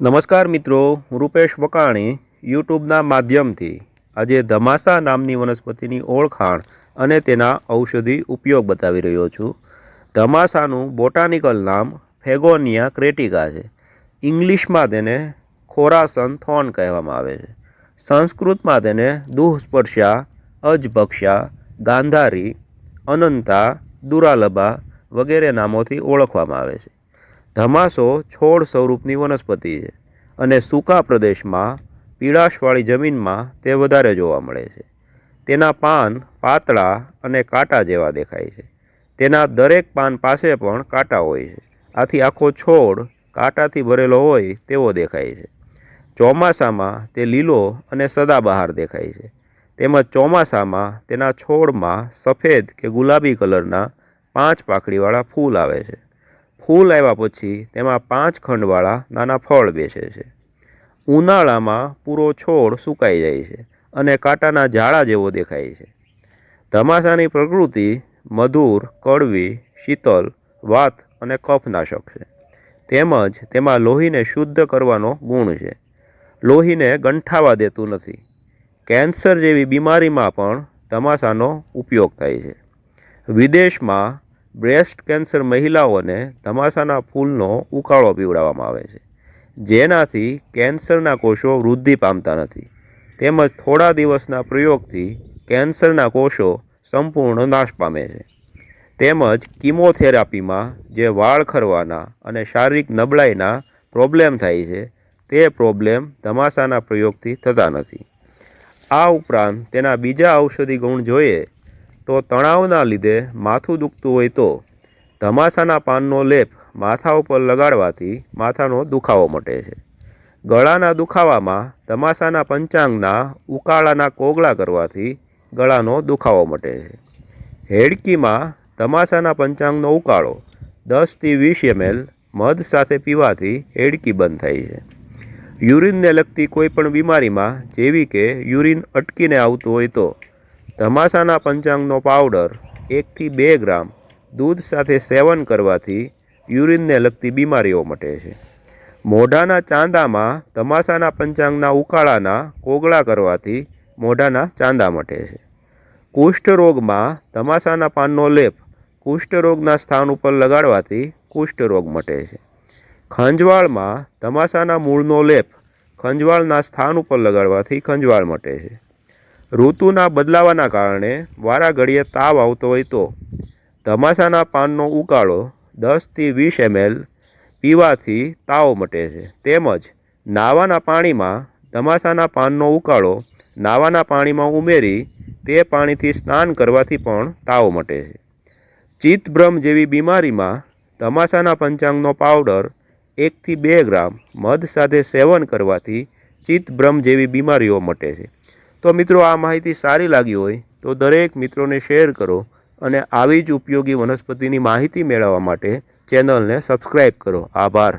નમસ્કાર મિત્રો, હું રૂપેશ વકાણી યુટ્યુબના માધ્યમથી આજે ધમાસા નામની વનસ્પતિની ઓળખાણ અને તેના ઔષધિ ઉપયોગ બતાવી રહ્યો છું. ધમાસાનું બોટાનિકલ નામ ફેગોનિયા ક્રેટિકા છે. ઇંગ્લિશમાં તેને ખોરાસન થોન કહેવામાં આવે છે. સંસ્કૃતમાં તેને દુઃસ્પર્શા અજભક્ષા, ગાંધારી, અનંતા, દુરાલભા વગેરે નામોથી ઓળખવામાં આવે છે. ધમાસો છોડ સ્વરૂપની વનસ્પતિ છે અને સૂકા પ્રદેશમાં પીળાશવાળી જમીનમાં તે વધારે જોવા મળે છે. તેના પાન પાતળા અને કાંટા જેવા દેખાય છે. તેના દરેક પાન પાસે પણ કાંટા હોય છે. આથી આખો છોડ કાંટાથી ભરેલો હોય તેવો દેખાય છે. ચોમાસામાં તે લીલો અને સદાબહાર દેખાય છે. તેમજ ચોમાસામાં તેના છોડમાં સફેદ કે ગુલાબી કલરના પાંચ પાંખડીવાળા ફૂલ આવે છે. ફૂલ આવ્યા પછી તેમાં પાંચ ખંડવાળા નાના ફળ બેસે છે. ઉનાળામાં પૂરો છોડ સુકાઈ જાય છે અને કાંટાના ઝાડા જેવો દેખાય છે. ધમાસાની પ્રકૃતિ મધુર, કડવી, શીતલ, વાત અને કફનાશક છે. તેમજ તેમાં લોહીને શુદ્ધ કરવાનો ગુણ છે. લોહીને ગંઠાવા દેતું નથી. કેન્સર જેવી બીમારીમાં પણ તમાશાનો ઉપયોગ થાય છે. વિદેશમાં બ્રેસ્ટ કેન્સર મહિલાઓને ધમાસાના ફૂલનો ઉકાળો પીવડાવવામાં આવે છે, જેનાથી કેન્સરના કોષો વૃદ્ધિ પામતા નથી. તેમજ થોડા દિવસના પ્રયોગથી કેન્સરના કોષો સંપૂર્ણ નાશ પામે છે. તેમજ કિમોથેરાપીમાં જે વાળ ખરવાના અને શારીરિક નબળાઈના પ્રોબ્લેમ થાય છે, તે પ્રોબ્લેમ તમાશાના પ્રયોગથી થતા નથી. આ ઉપરાંત તેના બીજા ઔષધિ ગુણ જોઈએ તો તણાવના લીધે માથું દુખતું હોય તો ધમાસાના પાનનો લેપ માથા ઉપર લગાડવાથી માથાનો દુખાવો મટે છે. ગળાના દુખાવામાં ધમાસાના પંચાંગના ઉકાળાના કોગળા કરવાથી ગળાનો દુખાવો મટે છે. હેડકીમાં ધમાસાના પંચાંગનો ઉકાળો દસથી વીસ એમએલ મધ સાથે પીવાથી હેડકી બંધ થાય છે. યુરિનને લગતી કોઈ પણ બીમારીમાં જેવી કે યુરિન અટકીને આવતું હોય તો ધમાસાના પંચાંગનો પાવડર એકથી બે ગ્રામ દૂધ સાથે સેવન કરવાથી યુરિનને લગતી બીમારીઓ મટે છે. મોઢાના ચાંદામાં ધમાસાના પંચાંગના ઉકાળાના કોગળા કરવાથી મોઢાના ચાંદા મટે છે. કુષ્ઠરોગમાં તમાસાના પાનનો લેપ કુષ્ઠરોગના સ્થાન ઉપર લગાડવાથી કુષ્ઠરોગ મટે છે. ખંજવાળમાં તમાસાના મૂળનો લેપ ખંજવાળના સ્થાન ઉપર લગાડવાથી ખંજવાળ મટે છે. ઋતુના બદલાવાના કારણે વારા ઘડીએ તાવ આવતો હોય તો ધમાસાના પાનનો ઉકાળો દસથી વીસ એમએલ પીવાથી તાવ મટે છે. તેમજ નાવાના પાણીમાં ધમાસાના પાનનો ઉકાળો નાવાના પાણીમાં ઉમેરી તે પાણીથી સ્નાન કરવાથી પણ તાવ મટે છે. ચિત્તભ્રમ જેવી બીમારીમાં ધમાસાના પંચાંગનો પાવડર એકથી બે ગ્રામ મધ સાથે સેવન કરવાથી ચિત્તભ્રમ જેવી બીમારીઓ મટે છે. તો મિત્રો આ માહિતી સારી લાગી હોય તો દરેક મિત્રોને શેર કરો અને આવી જ ઉપયોગી વનસ્પતિની માહિતી મેળવવા માટે ચેનલને સબસ્ક્રાઈબ કરો. આભાર.